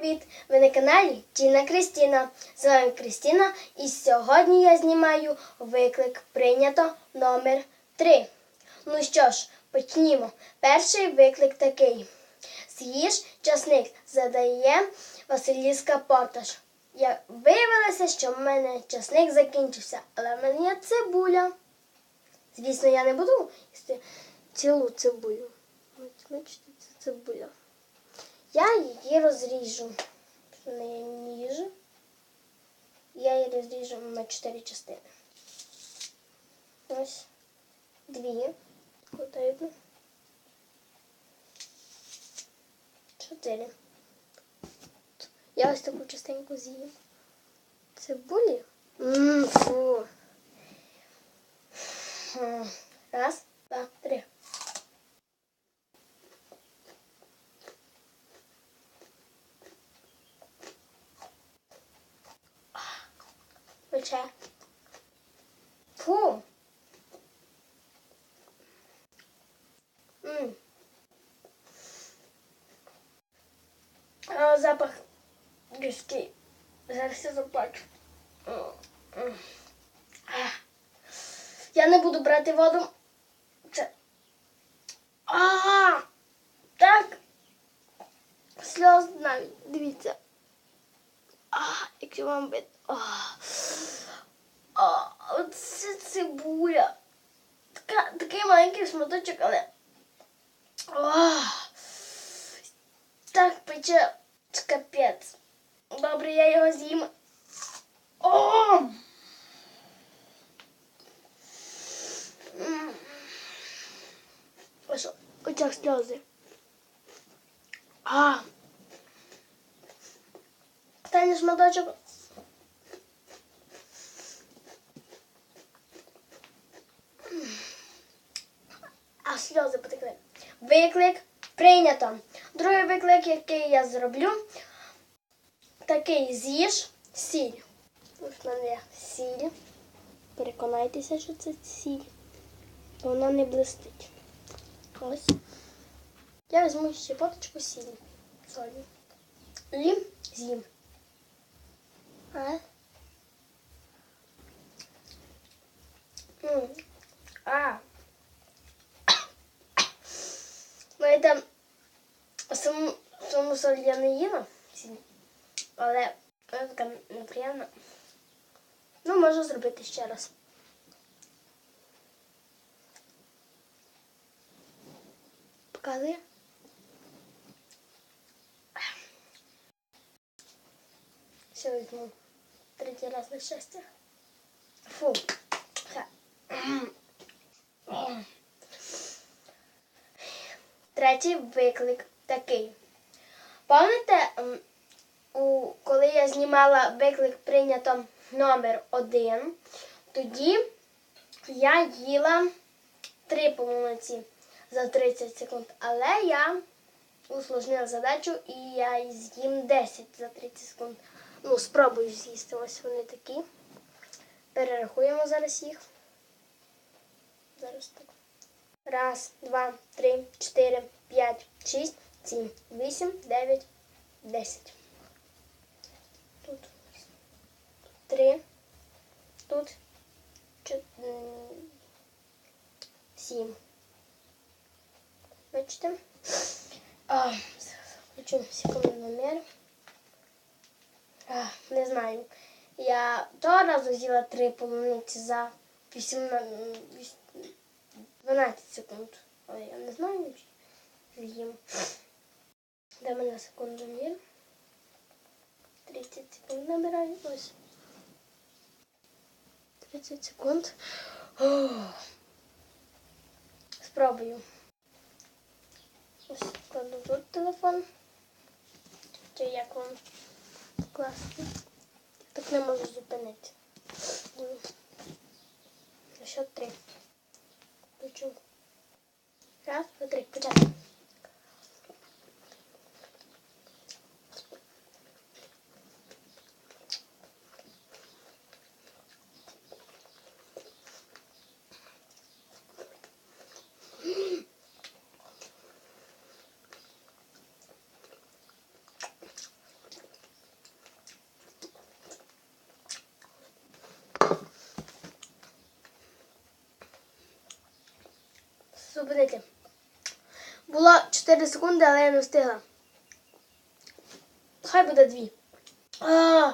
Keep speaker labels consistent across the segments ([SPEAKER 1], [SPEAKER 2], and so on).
[SPEAKER 1] привіт! Ви на каналі Тіна Кристіна. З вами Кристіна і сьогодні я знімаю виклик прийнято номер 3. Ну що ж, почнімо. Перший виклик такий. З'їж часник задає Василіска Порташ. Я виявилося, що в мене часник закінчився, але в мене є цибуля. Звісно, я не буду їсти цілу цибулю. Бачите, це цибуля. Я її розріжу. Не ніж. Я її розріжу на чотири частини. Ось дві. Потрібно. Чотири. Я ось таку частинку з'їм. Цибулі? Ммм, фу. Раз, два, три. Фу. М. А, запах різкий. Зараз я заплачу. А. Я не буду брати воду. Це. А, так. Сльоз навіть. Дивіться. А, якщо вам видно. Оце цибуля. Така, такий маленький шматочок, але. А, так пече капець. Добре, я його з'їм. О! Ось очах сльози. А. Останній шматочок. А сльози потекли. Виклик прийнято. Другий виклик, який я зроблю, такий з'їж сіль. В мене сіль. Переконайтеся, що це сіль. Вона не блистить. Ось. Я візьму ще поточку сілі. Солі. І з'їм. А? А. соль я не їла, але вона така неприємна. Ну, можу зробити ще раз. Показує? Все візьму. Третій раз на щастя. Фу. Ха. Третій виклик такий. Пам'ятаєте, коли я знімала виклик прийнято номер один, тоді я їла три полуниці за 30 секунд, але я усложнила задачу і я з'їм 10 за 30 секунд. Ну, спробую з'їсти. Ось вони такі. Перерахуємо зараз їх. Зараз так. Раз, два, три, чотири, п'ять, шість, сім, вісім, дев'ять, десять. Тут три. Тут чот- м, сім. Бачите? А, включу секундомер. А, не знаю. Я того разу з'їла три полуниці за 18, 12 секунд. Але я не знаю, чи Де мене секундомір? 30 секунд набираю. Ось. 30 секунд. О! Спробую. Ось кладу тут телефон. Чи як вам класно. Так не можу зупинити. На счет три. Почув. Раз, два, три. Почати. Зупинити. Було 4 секунди, але я не встигла. Хай буде 2. А,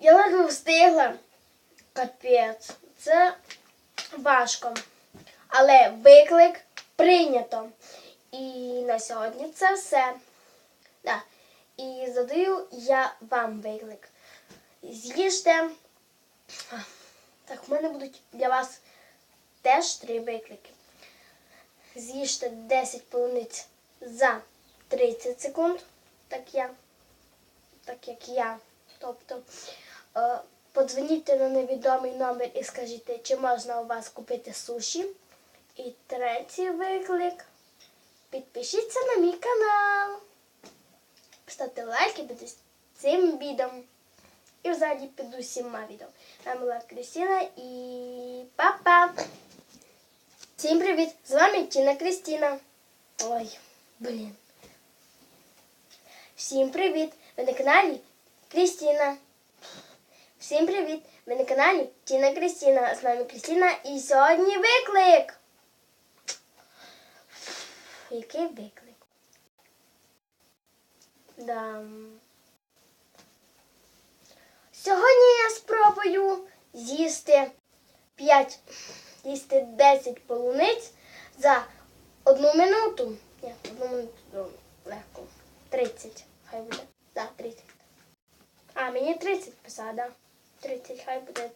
[SPEAKER 1] я ледве встигла. Капець. Це важко. Але виклик прийнято. І на сьогодні це все. Да. І задаю я вам виклик. З'їжте. Так, в мене будуть для вас теж три виклики. З'їжте 10 полуниць за 30 секунд, так я, так як я. Тобто е, подзвоніть на невідомий номер і скажіть, чи можна у вас купити суші. І третій виклик. Підпишіться на мій канал. Ставте лайки під цим відео. І взагалі під усіма відео. Там була Кристина і папа. Всім привіт! З вами Тіна Кристина. Ой, блін. Всім привіт! Ви на каналі Кристина. Всім привіт! Ви на каналі Тіна Кристина. З вами Кристина і сьогодні виклик. Який виклик? Да. Сьогодні я спробую з'їсти 5, з'їсти 10 полуниць за одну минуту. Ні, одну минуту ну, легко. 30. Хай буде. Да, 30. А, мені 30 писала, да. 30, хай буде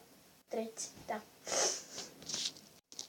[SPEAKER 1] 30, так. Да.